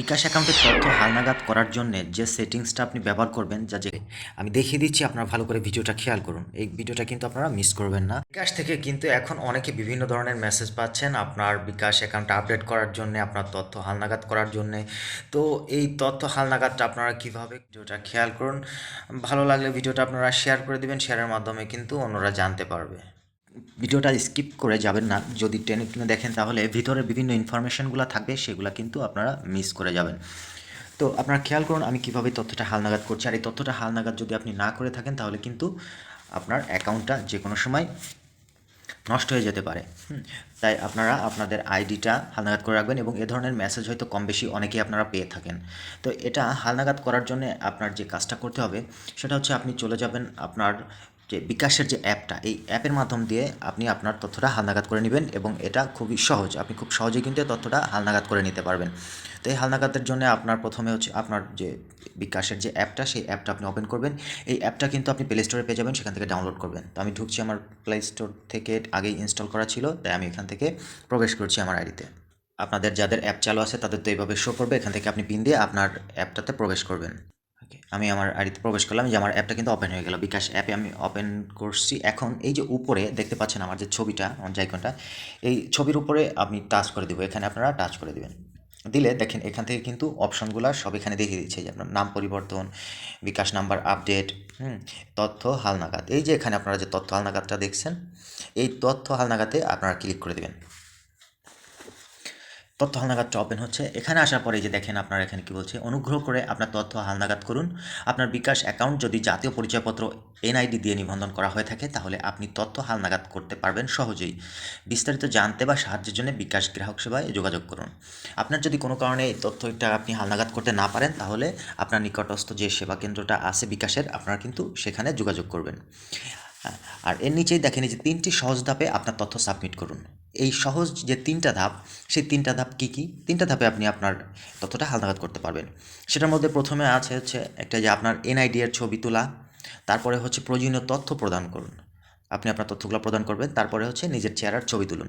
বিকাশ অ্যাকাউন্টের তথ্য হালনাগাদ করার জন্য যে সেটিংসটা আপনি ব্যবহার করবেন, যা যে আমি দেখিয়ে দিচ্ছি, আপনারা ভালো করে ভিডিওটা খেয়াল করুন। এই ভিডিওটা কিন্তু আপনারা মিস করবেন না। বিকাশ থেকে কিন্তু এখন অনেকে বিভিন্ন ধরনের মেসেজ পাচ্ছেন আপনার বিকাশ অ্যাকাউন্ট আপডেট করার জন্য, আপনার তথ্য হালনাগাদ করার জন্য। তো এই তথ্য হালনাগাদটা আপনারা কীভাবে ভিডিওটা খেয়াল করুন? ভালো লাগলে ভিডিওটা আপনারা শেয়ার করে দিবেন। শেয়ারের মাধ্যমে কিন্তু অন্যরা জানতে পারবে। ভিডিওটা স্কিপ করে যাবেন না। যদি টেনে টেনে দেখেন তাহলে ভিতরে বিভিন্ন ইনফরমেশনগুলো থাকবে, সেগুলো কিন্তু আপনারা মিস করে যাবেন। তো আপনারা খেয়াল করুন আমি কীভাবে তথ্যটা হালনাগাদ করছি। আর এই তথ্যটা হালনাগাদ যদি আপনি না করে থাকেন তাহলে কিন্তু আপনার অ্যাকাউন্টটা যে কোনো সময় নষ্ট হয়ে যেতে পারে। তাই আপনারা আপনাদের আইডিটা হালনাগাদ করে রাখবেন এবং এ ধরনের মেসেজ হয়তো কম বেশি অনেকেই আপনারা পেয়ে থাকেন। তো এটা হালনাগাদ করার জন্য আপনার যে কাজটা করতে হবে, সেটা হচ্ছে আপনি চলে যাবেন আপনার যে বিকাশের যে অ্যাপটা, এই অ্যাপের মাধ্যম দিয়ে আপনি আপনার তথ্যটা হালনাগাদ করে নেবেন এবং এটা খুবই সহজ। আপনি খুব সহজেই কিন্তু তথ্যটা হালনাগাদ করে নিতে পারবেন। তো এই হালনাগাদের জন্য আপনার প্রথমে হচ্ছে আপনার যে বিকাশের যে অ্যাপটা, সেই অ্যাপটা আপনি ওপেন করবেন। এই অ্যাপটা কিন্তু আপনি প্লে স্টোরে পেয়ে যাবেন, সেখান থেকে ডাউনলোড করবেন। তো আমি ঢুকছি আমার প্লে স্টোর থেকে, আগেই ইনস্টল করা ছিল, তাই আমি এখান থেকে প্রবেশ করছি আমার আইডিতে আপনাদের যাদের অ্যাপ চালু আছে, তাদের তো এইভাবে শো করবে, এখান থেকে আপনি পিন দিয়ে আপনার অ্যাপটাতে প্রবেশ করবেন। ওকে আমি আমার আইডিতে প্রবেশ করলাম যে আমার অ্যাপটা কিন্তু ওপেন হয়ে গেল। বিকাশ অ্যাপে আমি ওপেন করছি। এখন এই যে উপরে দেখতে পাচ্ছেন আমার যে ছবিটা, আমার যে আইকনটা এই ছবির উপরে আপনি টাচ করে দেবো। এখানে আপনারা টাচ করে দেবেন। দিলে দেখেন, এখান থেকে কিন্তু অপশনগুলো সব এখানে দেখিয়ে দিচ্ছে। যে আপনার নাম পরিবর্তন, বিকাশ নাম্বার আপডেট, হুম, তথ্য হালনাগাদ এই যে এখানে আপনারা যে তথ্য হালনাগাদটা দেখছেন, এই তথ্য হালনাগাদে আপনারা ক্লিক করে দেবেন। তথ্য হালনাগাদটা ওপেন হচ্ছে। এখানে আসার পরে যে দেখেন আপনার এখানে কি বলছে, অনুগ্রহ করে আপনার তথ্য হালনাগাদ করুন। আপনার বিকাশ অ্যাকাউন্ট যদি জাতীয় পরিচয়পত্র এনআইডি দিয়ে নিবন্ধন করা হয়ে থাকে, তাহলে আপনি তথ্য হালনাগাদ করতে পারবেন সহজেই। বিস্তারিত জানতে বা সাহায্যের জন্য বিকাশ গ্রাহক সেবায় যোগাযোগ করুন। আপনার যদি কোনো কারণে এই তথ্যটা আপনি হালনাগাদ করতে না পারেন, তাহলে আপনার নিকটস্থ যে সেবা কেন্দ্রটা আছে বিকাশের, আপনারা কিন্তু সেখানে যোগাযোগ করবেন। আর এর নিচেই দেখেন যে তিনটি সহজ ধাপে আপনার তথ্য সাবমিট করুন। এই সহজ যে তিনটা ধাপ, সেই তিনটা ধাপ কী কী? তিনটা ধাপে আপনি আপনার তথ্যটা হালনাগাদ করতে পারবেন। সেটার মধ্যে প্রথমে আছে হচ্ছে একটা যে আপনার এনআইডি এর ছবি তোলা, তারপরে হচ্ছে প্রয়োজনীয় তথ্য প্রদান করুন। আপনি আপনার তথ্যগুলো প্রদান করবেন, তারপরে হচ্ছে নিজের চেহারার ছবি তুলুন।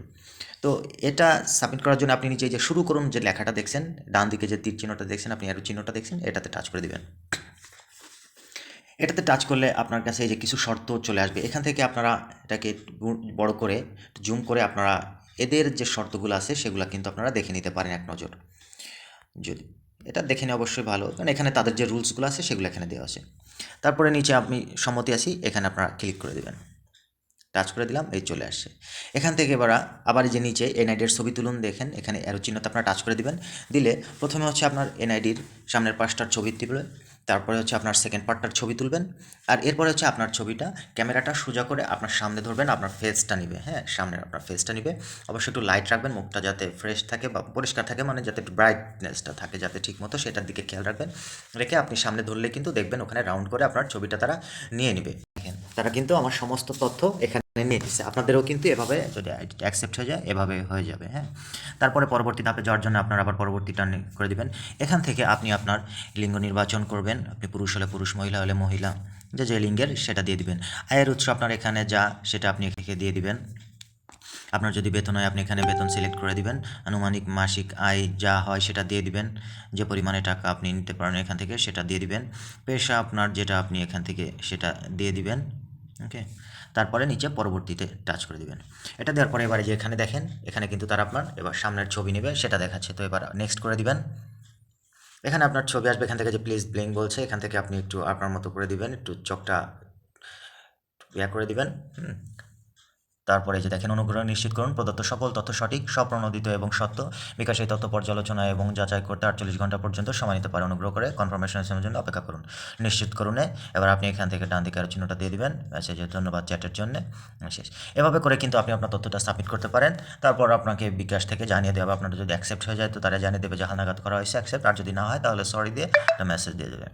তো এটা সাবমিট করার জন্য আপনি এই যে শুরু করুন যে লেখাটা দেখছেন, ডান দিকে যে তীর চিহ্নটা দেখছেন, আপনি আরও চিহ্নটা দেখছেন, এটাতে টাচ করে দিবেন। এটাতে টাচ করলে আপনার কাছে এই যে কিছু শর্ত চলে আসবে। এখান থেকে আপনারা এটাকে বড় করে জুম করে আপনারা এদের যে শর্তগুলো আছে, সেগুলো কিন্তু আপনারা দেখে নিতে পারেন এক নজর। যদি, এটা দেখে নিয়ে অবশ্যই ভালো। কারণ এখানে তাদের যে রুলসগুলো আছে, সেগুলো এখানে দেওয়া আছে। তারপরে নিচে আপনি সম্মতি আছি, এখানে আপনারা ক্লিক করে দেবেন। টাচ করে দিলাম, এই চলে আসছে। এখান থেকে এবার আবার যে নিচে এনআইডির ছবি তুলুন, দেখেন এখানে অ্যারো চিহ্নতে আপনারা টাচ করে দিবেন। দিলে প্রথমে হচ্ছে আপনার এনআইডির সামনের পাশটার ছবি তুলবে তারপরে হচ্ছে আপনার সেকেন্ড পার্টটার ছবি তুলবেন। আর এরপরে হচ্ছে আপনার ছবিটা ক্যামেরাটা সোজা করে আপনার সামনে ধরবেন, আপনার ফেসটা নিবে। হ্যাঁ সামনের আপনার ফেসটা নিবে। অবশ্যই একটু লাইট রাখবেন, মুখটা যাতে ফ্রেশ থাকে বা পরিষ্কার থাকে মানে যাতে একটু ব্রাইটনেসটা থাকে যাতে ঠিক মতো সেটার দিকে খেয়াল রাখবেন। রেখে আপনি সামনে ধরলে কিন্তু দেখবেন ওখানে রাউন্ড করে আপনার ছবিটা তারা নিয়ে নেবে। তারা কিন্তু আমার সমস্ত তথ্য এখানে নিয়ে নিচ্ছে আপনাদেরও কিন্তু এভাবে যদি অ্যাকসেপ্ট হয়ে যায়, এভাবে হয়ে যাবে হ্যাঁ? তারপরে পরবর্তী ধাপে যাওয়ার জন্য আপনার আবার পরবর্তী টার্ন করে দিবেন, এখান থেকে আপনি আপনার লিঙ্গ নির্বাচন করবেন। আপনি পুরুষ হলে পুরুষ, মহিলা হলে মহিলা। যে যে লিঙ্গের, সেটা দিয়ে দিবেন। আয়ের উৎস আপনার এখানে যা, সেটা আপনি এখানে দিয়ে দিবেন। আপনার যদি বেতন হয়, আপনি এখানে বেতন সিলেক্ট করে দিবেন। আনুমানিক মাসিক আয় যা হয়, সেটা দিয়ে দিবেন। যে পরিমাণে টাকা আপনি নিতে পারেন এখান থেকে, সেটা দিয়ে দিবেন। পেশা আপনার যেটা আপনি এখান থেকে, সেটা দিয়ে দিবেন। ওকে তারপরে নিচে পরবর্তীতে টাচ করে দেবেন। এটা দেওয়ার পরে এবারে যে এখানে দেখেন, এখানে কিন্তু তারা আপনার এবার সামনের ছবি নেবে, সেটা দেখাচ্ছে। তো এবার নেক্সট করে দিবেন। এখানে আপনার ছবি আসবে, এখান থেকে যে প্লিজ ব্লিং বলছে, এখান থেকে আপনি একটু আপনার মতো করে দিবেন, একটু চোখটা ইয়া করে দিবেন তারপরে যে দেখেন, অনুগ্রহ নিশ্চিত করুন, প্রদত্ত সকল তথ্য সঠিক, স্বপ্রণোদিত এবং সত্য। বিকাশ এই তথ্য পর্যালোচনা এবং যাচাই করতে আটচল্লিশ ঘণ্টা পর্যন্ত সময় নিতে পারে। অনুগ্রহ করে কনফার্মেশনের জন্য অপেক্ষা করুন। নিশ্চিত করুন এবার আপনি এখান থেকে ডান দিকে চিহ্নটা দিয়ে দিবেন। মেসেজে ধন্যবাদ চ্যাটের জন্য। শেষ। এভাবে করে কিন্তু আপনি আপনার তথ্যটা সাবমিট করতে পারেন। তারপর আপনাকে বিকাশ থেকে জানিয়ে দেওয়া হবে। আপনার যদি অ্যাকসেপ্ট হয়ে যায়, তো তারা জানিয়ে দেবে যে হালনাগাদ করা হয়েছে অ্যাকসেপ্ট আর যদি না হয়, তাহলে সরি দিয়ে একটা মেসেজ দিয়ে দেবে।